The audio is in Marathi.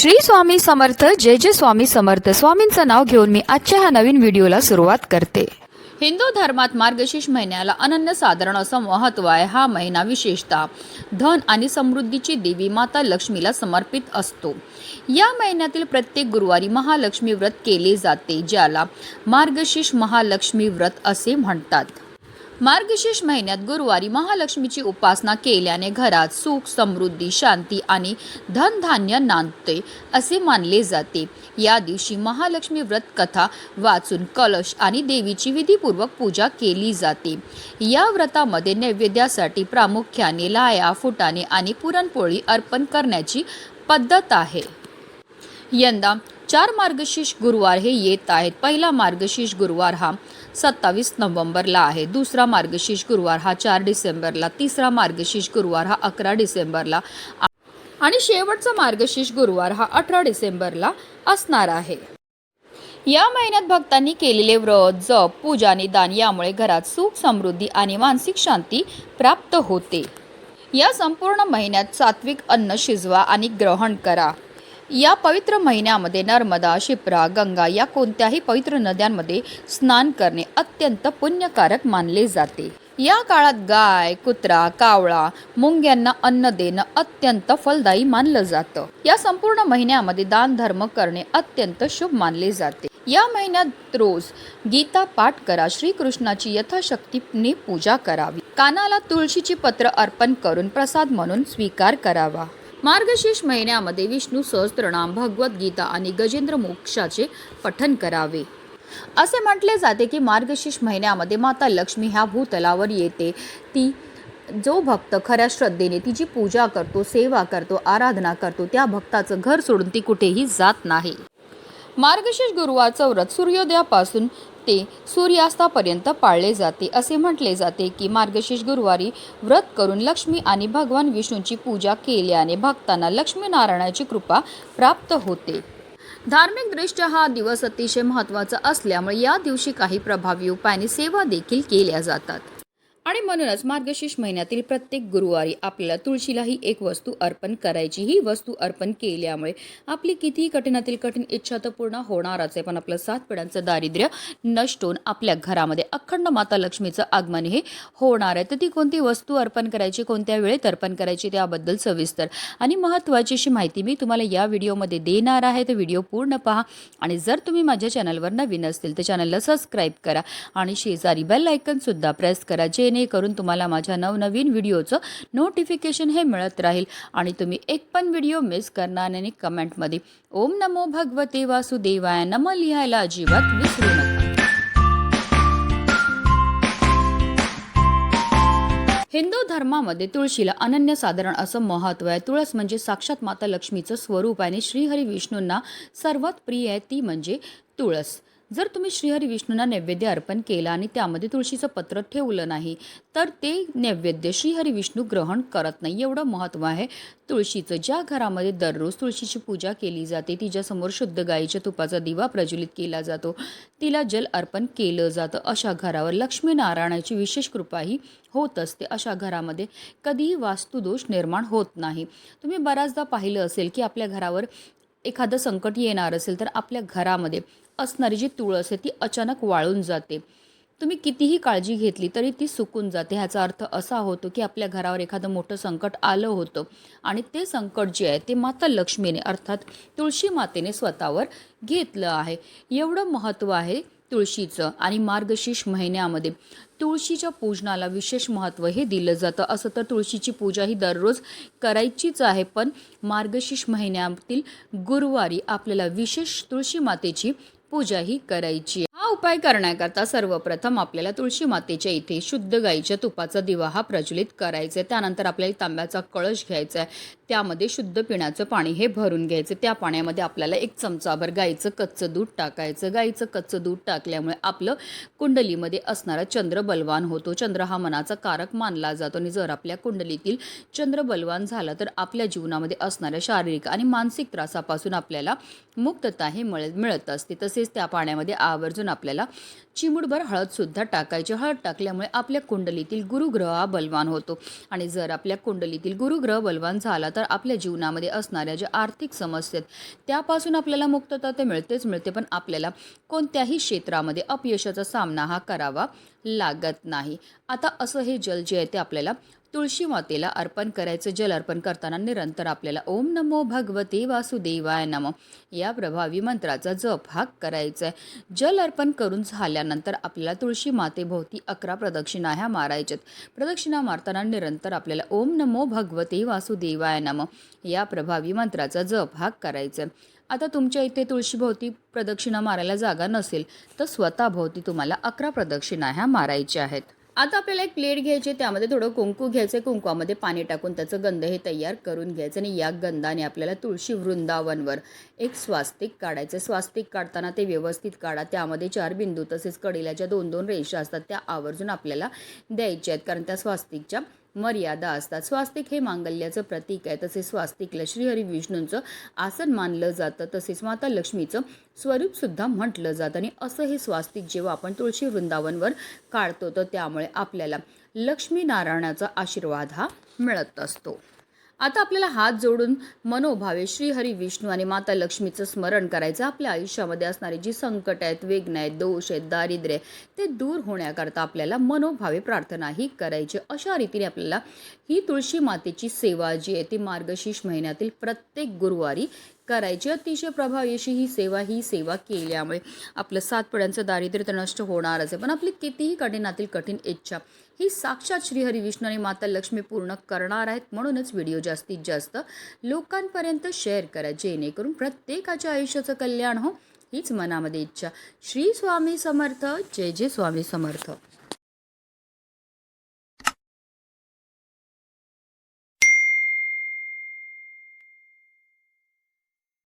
श्री स्वामी समर्थ जय जय स्वामी समर्थ. स्वामींचं नाव घेऊन मी आजच्या ह्या नवीन व्हिडिओला सुरुवात करते. हिंदू धर्मात मार्गशीर्ष महिन्याला अनन्य साधारण असं महत्त्व आहे हा महिना विशेषतः धन आणि समृद्धीची देवी माता लक्ष्मीला समर्पित असतो. या महिन्यातील प्रत्येक गुरुवारी महालक्ष्मी व्रत केले जाते ज्याला मार्गशीर्ष महालक्ष्मी व्रत असे म्हणतात. मार्गशीर्ष महिन्यात गुरुवारी महालक्ष्मीची उपासना केल्याने घरात सुख समृद्धी शांती आणि धनधान्य नांदते असे मानले जाते. या दिवशी महालक्ष्मी व्रत कथा वाचून कलश आणि देवीची विधीपूर्वक पूजा केली जाते. या व्रतामध्ये नैवेद्यासाठी प्रामुख्याने लाया फुटाणे आणि पुरणपोळी अर्पण करण्याची पद्धत आहे. यंदा चार मार्गशीर्ष गुरुवार हे येत आहेत. पहिला मार्गशीर्ष गुरुवार हा सत्तावीस नोव्हेंबरला आहे. दुसरा मार्गशीर्ष गुरुवार हा चार डिसेंबरला. तिसरा मार्गशीर्ष गुरुवार हा अकरा डिसेंबरला आ- आणि शेवटचा मार्गशीर्ष गुरुवार हा अठरा डिसेंबरला असणार आहे. या महिन्यात भक्तांनी केलेले व्रत जप पूजा आणि दान यामुळे घरात सुख समृद्धी आणि मानसिक शांती प्राप्त होते. या संपूर्ण महिन्यात सात्विक अन्न शिजवा आणि ग्रहण करा. या पवित्र महिन्यामध्ये नर्मदा शिप्रा गंगा या कोणत्याही पवित्र नद्यांमध्ये स्नान करणे अत्यंत पुण्यकारक मानले जाते. या काळात गाय कुत्रा कावळा मुंग्यांना अन्न देणं अत्यंत फलदायी मानलं जातं. या संपूर्ण महिन्यामध्ये दान धर्म करणे अत्यंत शुभ मानले जाते. या महिन्यात रोज गीता पाठ करा श्रीकृष्णाची यथाशक्तीने पूजा करावी. कानाला तुळशीची पत्र अर्पण करून प्रसाद म्हणून स्वीकार करावा. मार्गशीर्ष महिन्यामध्ये विष्णू सहस्त्रनाम भगवद्गीता आणि गजेंद्र मोक्षाचे पठन करावे. असे म्हटले जाते की मार्गशीर्ष महिन्यामध्ये माता लक्ष्मी ह्या भूतलावर येते. ती जो भक्त खऱ्या श्रद्धेने तिची पूजा करतो सेवा करतो आराधना करतो त्या भक्ताचं घर सोडून ती कुठेही जात नाही. मार्गशीर्ष गुरुवारचं व्रत सूर्योदयापासून ते सूर्यास्तापर्यंत पाळले जाते. असे म्हटले जाते की मार्गशीर्ष गुरुवारी व्रत करून लक्ष्मी आणि भगवान विष्णूची पूजा केल्याने भक्तांना लक्ष्मीनारायणाची कृपा प्राप्त होते. धार्मिकदृष्ट्या हा दिवस अतिशय महत्त्वाचा असल्यामुळे या दिवशी काही प्रभावी उपायाने सेवा देखील केल्या जातात. आणि म्हणूनच मार्गशीर्ष महिन्यातील प्रत्येक गुरुवारी आपल्याला तुळशीलाही एक वस्तू अर्पण करायची. ही वस्तू अर्पण केल्यामुळे आपली कितीही कठीणातील कठीण इच्छा तर पूर्ण होणारच आहे. पण आपलं सात पिढ्यांचं दारिद्र्य नष्ट होऊन आपल्या घरामध्ये अखंड माता लक्ष्मीचं आगमन हे होणार आहे. तर ती कोणती वस्तू अर्पण करायची कोणत्या वेळेत अर्पण करायची त्याबद्दल सविस्तर आणि महत्त्वाची अशी माहिती मी तुम्हाला या व्हिडिओमध्ये देणार आहे. तर व्हिडिओ पूर्ण पहा आणि जर तुम्ही माझ्या चॅनलवर नवीन असतील तर चॅनलला सबस्क्राईब करा आणि शेजारी बेल आयकनसुद्धा प्रेस करा जेणेकरून तुम्हाला माझ्या नवनवीन व्हिडिओचं नोटिफिकेशन हे मिळत राहील. आणि तुम्ही एक पण व्हिडिओ मिस करणार नाही कमेंटमध्ये ओम नमो भगवते वासुदेवाय नम लिहायला अजिबात विसरू नका. हिंदू धर्मामध्ये तुळशीला अनन्यसाधारण असं महत्त्व आहे. तुळस म्हणजे साक्षात माता लक्ष्मीचं स्वरूप आहे आणि श्रीहरी विष्णूंना सर्वात प्रिय आहे ती म्हणजे तुळस. जर तुम्ही श्रीहरी विष्णूंना नैवेद्य अर्पण केला आणि त्यामध्ये तुळशीचं पत्र ठेवलं नाही तर ते नैवेद्य श्रीहरी विष्णू ग्रहण करत नाही. एवढं महत्त्व आहे. तुळशीचं ज्या घरामध्ये दररोज तुळशीची पूजा केली जाते तिच्यासमोर शुद्ध गाईच्या तुपाचा दिवा प्रज्वलित केला जातो. तिला जल अर्पण केलं जातं. अशा घरावर लक्ष्मीनारायणाची विशेष कृपाही होत असते. अशा घरामध्ये कधीही वास्तुदोष निर्माण होत नाही. तुम्ही बऱ्याचदा पाहिलं असेल की आपल्या घरावर एखादं संकट येणार असेल तर आपल्या घरामध्ये असणारी जी तुळस आहे ती अचानक वाळून जाते. तुम्ही कितीही काळजी घेतली तरी ती सुकून जाते. ह्याचा अर्थ असा होतो की आपल्या घरावर एखादं मोठं संकट आलं होतं आणि ते संकट जे आहे ते माता लक्ष्मीने अर्थात तुळशी मातेने स्वतःवर घेतलं आहे. एवढं महत्त्व आहे तुळशीचं आणि मार्गशीर्ष महिन्यामध्ये. तुळशीच्या पूजनाला विशेष महत्त्व हे दिलं जातं. असं तर तुळशीची पूजा ही दररोज करायचीच आहे पण मार्गशीर्ष महिन्यातील गुरुवारी आपल्याला विशेष तुळशी मातेची पूजा ही करायची. हा उपाय करण्याकरता सर्वप्रथम आपल्याला तुळशी मातेच्या इथे शुद्ध गाईच्या तुपाचा दिवा हा प्रज्वलित करायचा आहे. त्यानंतर आपल्याला तांब्याचा कळश घ्यायचा आहे. त्यामध्ये शुद्ध पिण्याचं पाणी हे भरून घ्यायचं. त्या पाण्यामध्ये आपल्याला एक चमचाभर गाईचं कच्चं दूध टाकायचं. गाईचं कच्चं दूध टाकल्यामुळे आपलं कुंडलीमध्ये असणारा चंद्र बलवान होतो. चंद्र हा मनाचा कारक मानला जातो आणि जर आपल्या कुंडलीतील चंद्र बलवान झाला तर आपल्या जीवनामध्ये असणाऱ्या शारीरिक आणि मानसिक त्रासापासून आपल्याला मुक्तता हे मिळ मिळत असते. तसेच त्या पाण्यामध्ये आवर्जून आपल्याला चिमुटभर हळदसुद्धा टाकायची. हळद टाकल्यामुळे आपल्या कुंडलीतील गुरुग्रह हा बलवान होतो. आणि जर आपल्या कुंडलीतील गुरुग्रह बलवान झाला तर तर आपल्या जीवनामध्ये असणाऱ्या ज्या आर्थिक समस्या आहेत त्यापासून आपल्याला मुक्तता तर मिळतेच मिळते पण आपल्याला कोणत्याही क्षेत्रामध्ये अपयशाचा सामना हा करावा लागत नाही. आता असं हे जल जे आहे ते आपल्याला तुळशी मातेला अर्पण करायचं जल अर्पण करताना निरंतर आपल्याला ओम नमो भगवते वासुदेवाय नमो. या प्रभावी मंत्राचा जप हा करायचा आहे जल अर्पण करून झाल्यानंतर आपल्याला तुळशी मातेभोवती अकरा प्रदक्षिणा ह्या मारायच्यात. प्रदक्षिणा मारताना निरंतर आपल्याला ओम नमो भगवते वासुदेवाय नमो. या प्रभावी मंत्राचा जप हा करायचा आहे आता तुमच्या इथे तुळशीभोवती प्रदक्षिणा मारायला जागा नसेल तर स्वतःभोवती तुम्हाला अकरा प्रदक्षिणा ह्या मारायच्या आहेत. आता आपल्याला एक प्लेट घ्यायची त्यामध्ये थोडं कुंकू घ्यायचं आहे. कुंकवामध्ये पाणी टाकून त्याचं गंध हे तयार करून घ्यायचं आणि या गंधाने आपल्याला तुळशी वृंदावनवर एक स्वास्तिक काढायचं स्वास्तिक काढताना ते व्यवस्थित काढा. त्यामध्ये चार बिंदू तसेच कडेला ज्या दोन दोन रेषा असतात त्या आवर्जून आपल्याला द्यायच्या आहेत. कारण त्या स्वास्तिकच्या मर्यादा असतात. स्वास्तिक हे मांगल्याचं प्रतीक आहे. तसेच स्वास्तिकला श्रीहरी विष्णूंचं आसन मानलं जातं. तसेच माता लक्ष्मीचं स्वरूपसुद्धा म्हटलं जातं. आणि असं हे स्वास्तिक जेव्हा आपण तुळशी वृंदावनवर काढतो तर त्यामुळे आपल्याला लक्ष्मीनारायणाचा आशीर्वाद हा मिळत असतो. आता आपल्याला हात जोडून मनोभावे श्रीहरी विष्णू आणि माता लक्ष्मीचं स्मरण करायचं. आपल्या आयुष्यामध्ये असणारी जी संकट आहेत वेगन आहेत दोष आहेत दारिद्र्य आहे, ते दूर होण्याकरता आपल्याला मनोभावे प्रार्थना ही करायची. अशा रीतीने आपल्याला ही तुळशी मातेची सेवा जी आहे ती मार्गशीर्ष महिन्यातील प्रत्येक गुरुवारी करायची. अतिशय प्रभावी अशी ही सेवा ही सेवा केल्यामुळे आपलं सात पिढ्यांचं दारिद्र्य तर नष्ट होणारच आहे. पण आपली कितीही कठीणातील कठीण इच्छा ही साक्षात श्रीहरी विष्णू आणि माता लक्ष्मी पूर्ण करणार आहेत म्हणूनच व्हिडिओ जास्तीत जास्त लोकांपर्यंत शेअर करा. जेणेकरून प्रत्येकाच्या आयुष्याचं कल्याण हो हीच मनामध्ये इच्छा. श्री स्वामी समर्थ. जय जय स्वामी समर्थ.